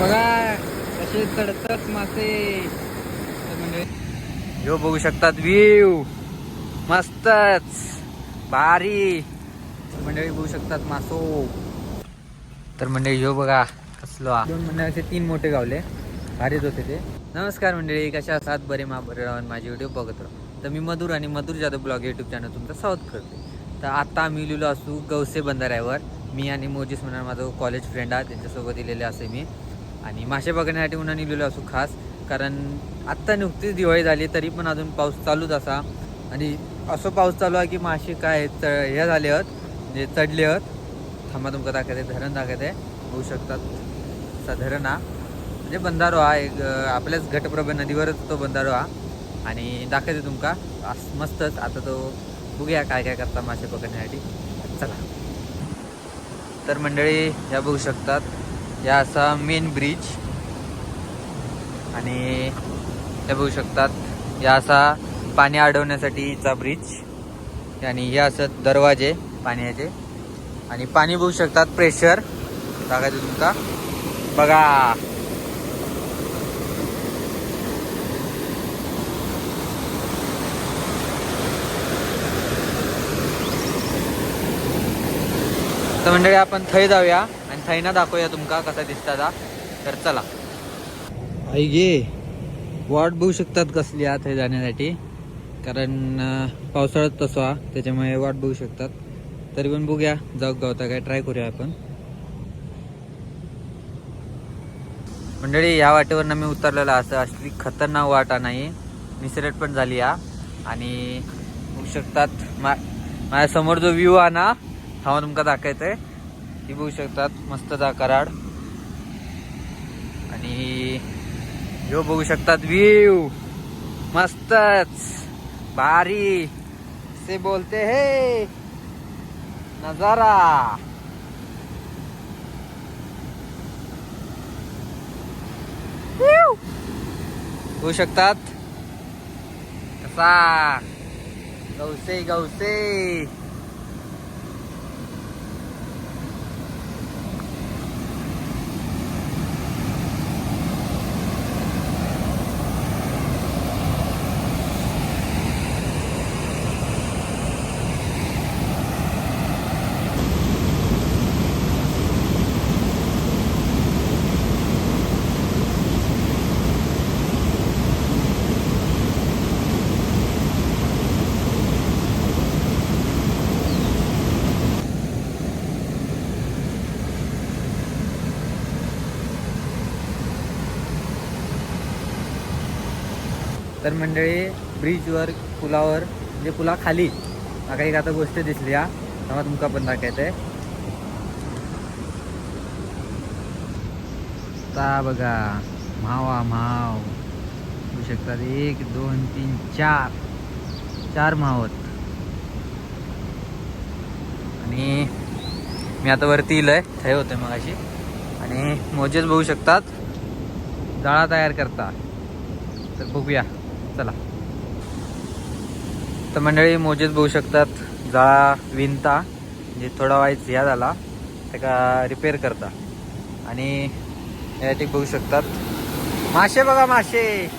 बघा कसे मासे. तर म्हणजे ह्यो बघू शकतात व्ह्यू मस्तच. भारी. मंडळी बघू शकतात मासो. तर मंडळी ह्यो बघा कसलो दोन मंडळाचे तीन मोठे गावले. भारीच होते ते. नमस्कार मंडळी कशा असतात बरे मा बरे राहून माझे व्हिडिओ बघत राहू. तर मी मधुर आणि Madhur Jadhav blog YouTube channel तुमचं स्वागत करते. तर आता आम्ही लिहिलो असू गवसे बंधाऱ्यावर. मी आणि मोजीस म्हणणार माझं कॉलेज फ्रेंड आहे त्यांच्यासोबत दिलेले असे मी. आणि मासे बघण्यासाठी म्हणून निघलेलो असू खास कारण आत्ता नुकतीच दिवाळी झाली तरी पण अजून पाऊस चालूच असा. आणि असं पाऊस चालू आहे की मासे काय च हे झाले आहेत म्हणजे चढले आहेत. थांबा तुमका दाखवते धरण दाखवते. होऊ शकतात. असा धरण हा. म्हणजे बंधारो हा एक आपल्याच घटप्रभा नदीवरच तो बंधारो हा. आणि दाखवते तुमका. मस्तच आता तो बघूया काय काय करता मासे पकडण्यासाठी चला. तर मंडळी ह्या बघू शकतात. या असा मेन ब्रिज आणि हे बघू शकतात या असा पाणी अडवण्यासाठीचा ब्रिज आणि हे असं दरवाजे पाण्याचे. आणि पाणी बघू शकतात प्रेशर टाकायचं तुमचा बघा. तर मंडळी आपण थंय जाऊया आणि थैना दाखवूया तुमका कसा दिसता जा तर चला. आई गे वाट बघू शकतात कसली आ थंय जाण्यासाठी. कारण पावसाळ्यात तसो हा त्याच्यामुळे वाट बघू शकतात. तरी पण बघूया जाऊ गावता काय ट्राय करूया आपण. मंडळी या वाटेवरनं मी उतरलेला असं असली खतरनाक वाटा नाही. निसरट पण झाली हा. आणि बघू शकतात मा माझ्यासमोर जो व्ह्यू आहे ना हा तुमका दाखवायचंय ती बघू शकतात मस्त जा कराड आणि ह्यो बघू शकतात व्ह्यू मस्तच. भारी. से बोलते हे. नजारा. होऊ शकतात. कसा? गौसे गौसे तर मंडळी ब्रिजवर पुलावर म्हणजे पुला खाली म्हाका एक आता गोष्ट दिसली हा. तेव्हा तुमका पण दाखवायचंय ता बघा म्हावा म्हाव बघू शकतात एक दोन तीन चार. चार मावत आणि मी आता वरती इलंय थंय होतंय मग अशी आणि मोजेच बघू शकतात. जाळा तयार करता. तर बघूया. चला. तर मंडळी मोजेच बघू शकतात जाळा विणता म्हणजे थोडा वाईट ह्या झाला त्याका रिपेअर करता. आणि या ठिक बघू शकतात. मासे बघा मासे.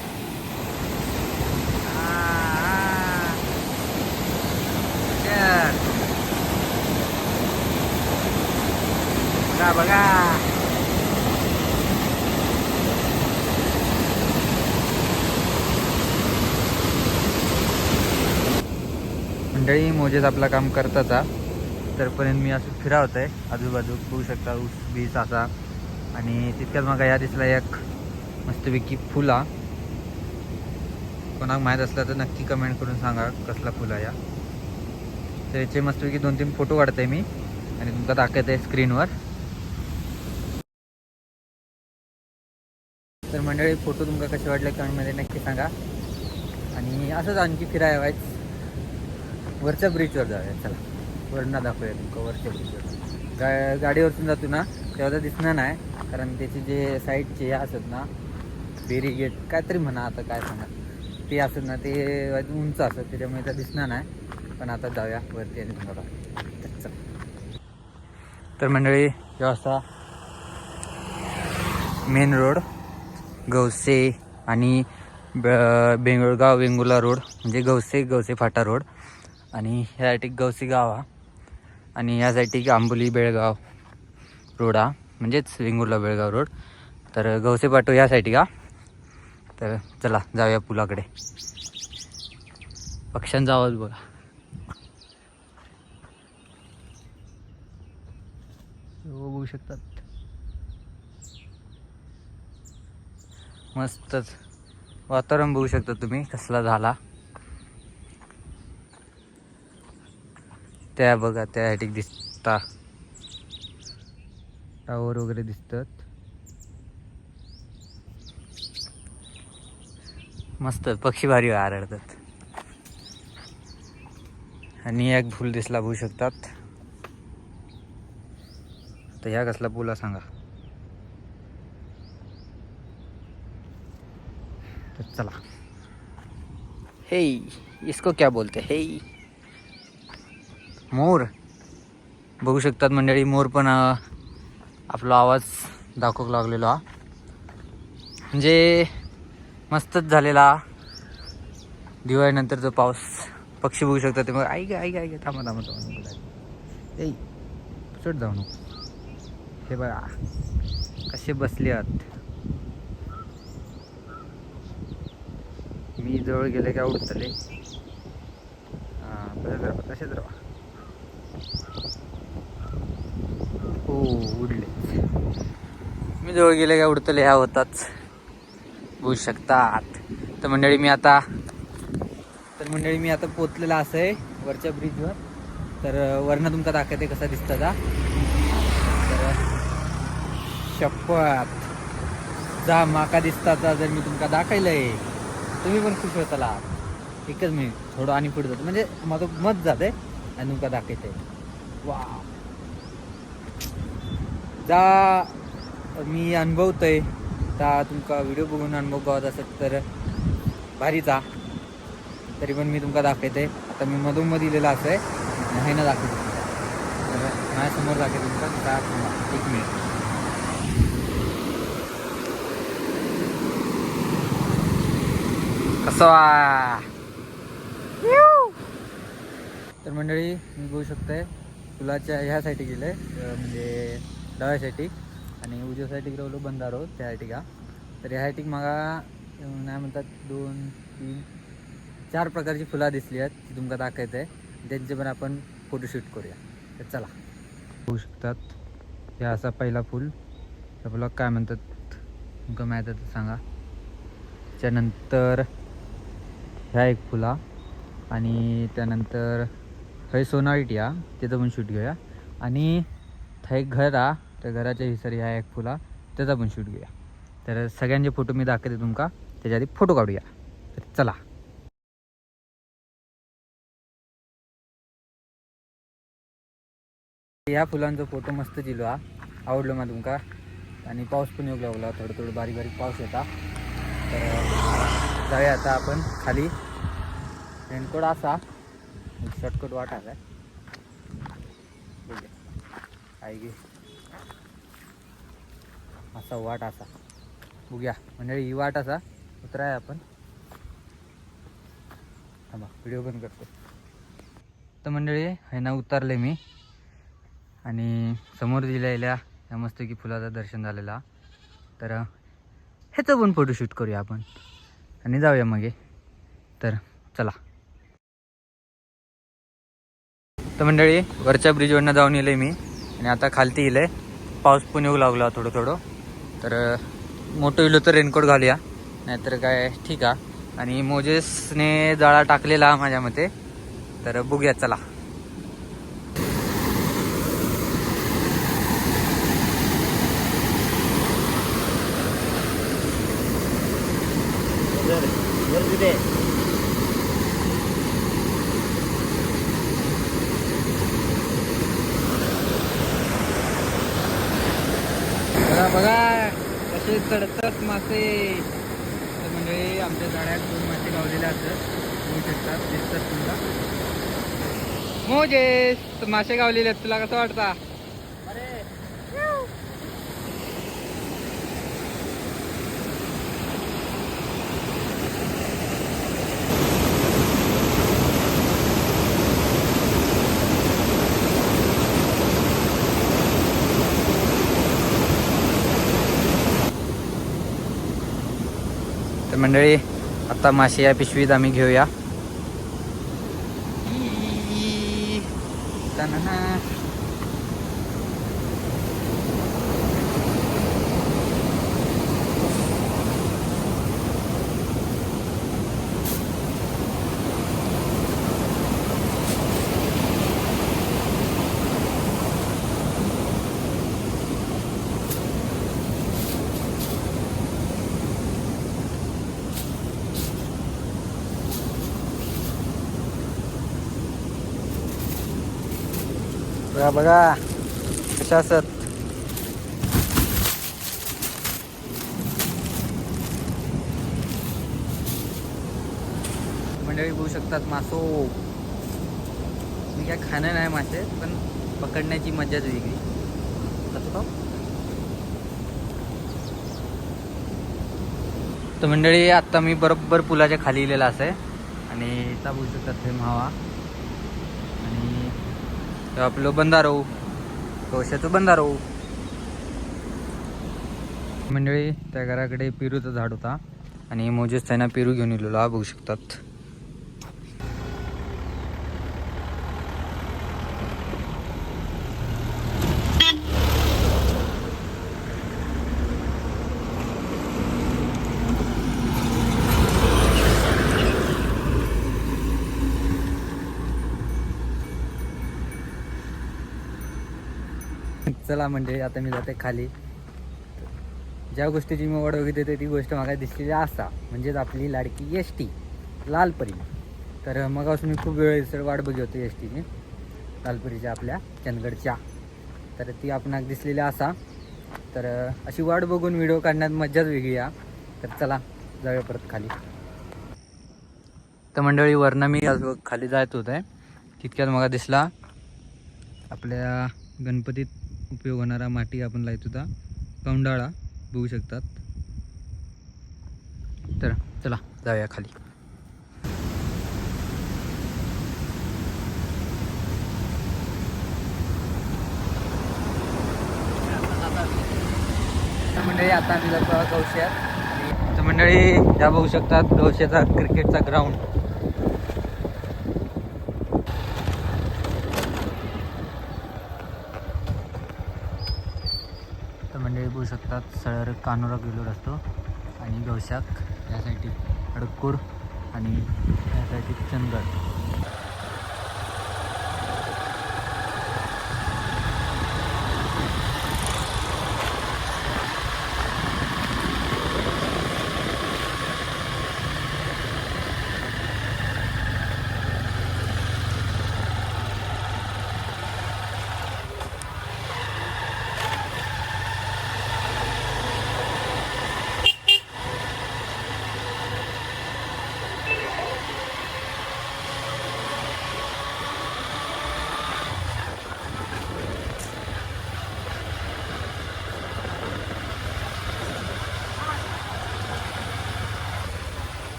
बघा. बघा मोजेच मोजेत आपला काम करतात तरपर्यंत मी असं फिरावत आहे आजूबाजू बघू शकता ऊस बीस असा. आणि तितक्यात मग या दिसला एक मस्तपैकी फुला. कोणाक माहीत असला तर नक्की कमेंट करून सांगा कसला फुला या. तर याचे मस्तपैकी दोन तीन फोटो काढते मी. आणि तुमका दाखवत आहे स्क्रीनवर तर मंडळी फोटो तुमका कसे वाटले कमेंटमध्ये नक्की सांगा. आणि असंच आणखी फिराय वरच्या ब्रिजवर जाऊया चला. वरना दाखवूया तुमका वरच्या ब्रिजवर गा गाडीवरतून जातो ना तेव्हा तर दिसणार नाही कारण त्याचे जे साईडचे हे असत ना बेरीगेट काहीतरी म्हणा आता काय सांगा. ते असत ना ते उंच असत त्याच्यामुळे तर दिसणार नाही. पण आता जाऊया वरती आणि तुम्हाला तर मंडळी व्यवस्था. मेन रोड गवसे आणि ब- बेंगळगाव वेंगुला रोड म्हणजे गवसे गवसे फाटा रोड आणि ह्या साईटी गवसी गाव हा. आणि साईटी आंबोली बेळगाव रोड हा. म्हणजेच वेंगुर्ला बेळगाव रोड. तर गवसे ह्या साईटी का? तर चला जाऊया पुलाकडे. पक्ष्यांचा आवाज बघा बघू शकतात. मस्तच. वातावरण बघू शकता तुम्ही कसला झाला. त्या बघा त्या हॅटिक दिसता. टावर वगैरे दिसतात. मस्त पक्षी भारी आरडतात. आणि एक फुल दिसला होऊ शकतात. तर ह्या कसला पुला सांगा. तर चला. हे इसको क्या बोलते हे? मोर. बघू शकतात मंडळी मोर पण आपला आवाज दाखवू लागलेला. हा. म्हणजे मस्तच झालेला दिवाळीनंतर जो पाऊस. पक्षी बघू शकतात ते. मग ऐक ऐक ऐक थांबा थांबा थांबा ए चढ जाऊ नको. हे बघा कसे बसले आहात मी जवळ गेले का उडतले हां तसेच राहा तसेच राहा. हो उडले. मी जवळ गेले का? उडतले ह्या होताच. होऊ शकतात. तर मंडळी मी आता तर मंडळी मी आता पोचलेला असं आहे वरच्या ब्रिजवर तर वरनं तुमका दाखवते कसा दिसतं का तर शपथ. जा माका दिसता आता जर मी तुमका दाखवलंय. तुम्ही पण खुश होताला. एकच मिनिट थोडं आणि पुढे जातो. म्हणजे माझं मत जाते आणि तुमका दाखवते वा जा मी अनुभवतो आहे त्या तुमका व्हिडिओ बघून अनुभव गावत असत तर भारीचा तरी पण मी तुमका दाखवते आता मी मधूनमध्ये मध्ये असं आहे. नाही ना दाखवतो. तर माझ्यासमोर दाखवते तुमका. का एक मिनिट कसं वा? तर मंडळी मी बघू शकताय फुलाच्या ह्या साईडी गेलं आहे म्हणजे डाव्या आणि उजव्यासाठी रवलो बंधारो बंदारो त्या साईडी का तर ह्या हायटीक मागा नाही म्हणतात दोन तीन चार प्रकारची फुलं दिसली आहेत ती तुमका दाखयत आहे त्यांचे पण आपण फोटोशूट करूया. तर चला. होऊ शकतात हे असा पहिला फुल. त्या फुला काय म्हणतात तुमका माहीत आहे तर सांगा. त्यानंतर ह्या एक फुला आणि त्यानंतर हय सोनाईट या त्याचं पण शूट घेऊया. आणि था एक घर हा. त्या घराच्या हिसरी ह्या एक फुला त्याचा पण शूट घेऊया. तर सगळ्यांचे फोटो मी दाखवते तुमका. त्याच्या आधी फोटो काढूया. तर चला. ह्या फुलांचा फोटो मस्त दिलो हा. आवडलो मग तुमका. आणि पाऊस पण येऊ लागला. थोडं थोडं बारीक बारीक पाऊस येता. तर जाऊया आता आपण खाली. रेनकोट असा. शॉर्टकट वाट आलाय बघूया. की असा वाट असा. बघूया. मंडळी ही वाट असा. उतराय आपण. थांबा व्हिडिओ बंद करतो. तर मंडळी हे ना उतरले मी. आणि समोर दिलेल्या या मस्तकी फुलाचं दर्शन झालेला. तर ह्याचं पण फोटोशूट करूया आपण. आणि जाऊया मग. तर चला. तर मंडळी वरच्या ब्रिजवरनं जाऊन येले मी. आणि आता खालती येले पाऊस पण येऊ लागला थोडं थोडं. तर मोठं इलो तर रेनकोट घालूया. नाहीतर काय ठीक आहे आणि मोजेसने जाळा टाकलेला माझ्या मते. तर बघूया चला. बघा बघा कसे चढतात मासे तर म्हणजे आमच्या जाळ्यात दोन मासे गावलेले असतात. होऊ शकतात दिसतात तुला मोजेस मासे गावलेले आहेत. तुला कसं वाटता? मंडळी आता मासे या पिशवीत आम्ही घेऊया बघा कशा असत मंडळी बघू शकतात मासो. मी काय खाणं नाही मासे पण पकडण्याची मजाच वेगळी. तर मंडळी आत्ता मी बरोबर पुलाच्या खाली इलेला आहे आणि इथं बघू शकतात हे मावा. आपलं बंधारो कवशाचं बंधारो मंडळी त्या घराकडे पेरूचं झाड होता आणि मोजेस त्यांना पेरू घेऊन येलेलो हा बघू शकतात. चला म्हणजे आता मी जाते खाली. ज्या गोष्टीची मी ओढ बघित होते ती गोष्ट मला दिसलेली असा. म्हणजेच आपली लाडकी एस टी लालपरी. तर मग असून मी खूप वेळ वाट बघी होती एस टीची लालपरीच्या आपल्या चंदगडच्या. तर ती आपणाक दिसलेली असा. तर अशी वाट बघून व्हिडिओ काढण्यात मज्जाच वेगळी आहे तर चला जाऊया परत खाली. तर मंडळी वरनं मी आज खाली जायत होतं. आहे तितक्यात मला दिसला आपल्या गणपतीत उपयोग होणारा माटी आपण लावत होता कौंडाळा बघू शकतात. तर चला जाऊया खाली. मंडळी आता आम्ही जातो आहोत तर मंडळी या बघू शकतात गौशाचा क्रिकेटचा ग्राउंड तर मंडळी बघू शकतात. सळर कानोरा गेलो असतो. आणि गवशाक यासाठी अडकूर आणि यासाठी चंदगड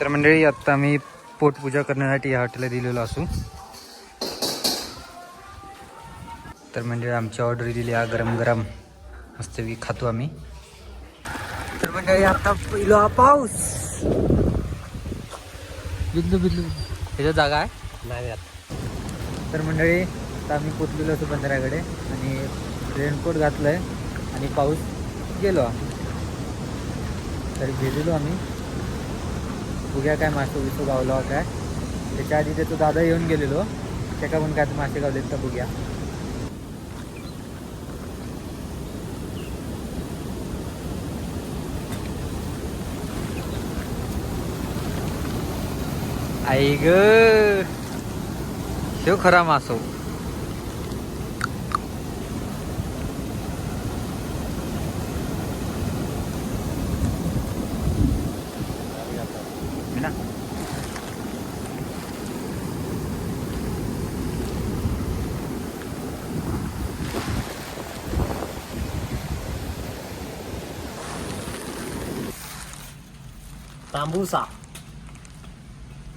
तर मंडळी आत्ता मी पोटपूजा करण्यासाठी या हॉटेलला दिलेलो असू. तर मंडळी आमची ऑर्डर दिली हा गरम गरम. मस्तपैकी खातो आम्ही. तर मंडळी आता पहिला हा पाऊस. बिंदू बिंदू ह्याच्या जागा आहे? नाही तर मंडळी आता आम्ही पोचलेलो असतो बंदराकडे आणि रेनकोट घातलंय आणि पाऊस गेलो. तर भिजलो आम्ही. बघूया काय मासे विसू गावला हो काय. त्याच्या आधी त्याचा दादा येऊन गेलेलो. त्याका पण काय मासे गावलेत तर बघूया. आई ग. शिव खरा मासो ना तांबूसा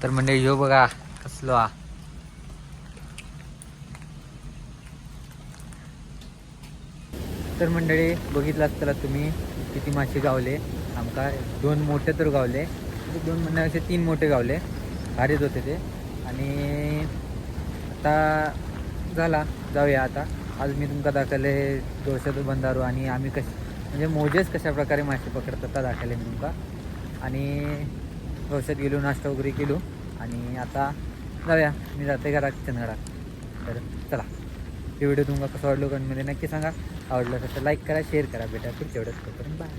तर म्हणजे ह्यो बघा कसलो हा. तर मंडळी बघितलं असताना तुम्ही किती मासे गावले. आमका दोन मोठे तर गावले. म्हणजे दोन म्हणजे असे तीन मोठे गावले. भारीच होते ते. आणि आता झाला. जाऊया आता. आज मी तुमका दाखवले दोषात बंदारू आणि आम्ही कश म्हणजे मोजेच कशा प्रकारे मासे पकडतात दाखवले मी तुमका. आणि व्यवसायात गेलो नाश्ता वगैरे केलो. आणि आता जाऊया. मी जाते घरात किचन घरात तर चला. हे व्हिडिओ तुम्हाला कसं वाटलो कमेंटमध्ये नक्की सांगा. आवडलं तर लाईक करा शेअर करा. भेटा पुढच्या व्हिडिओत. बाय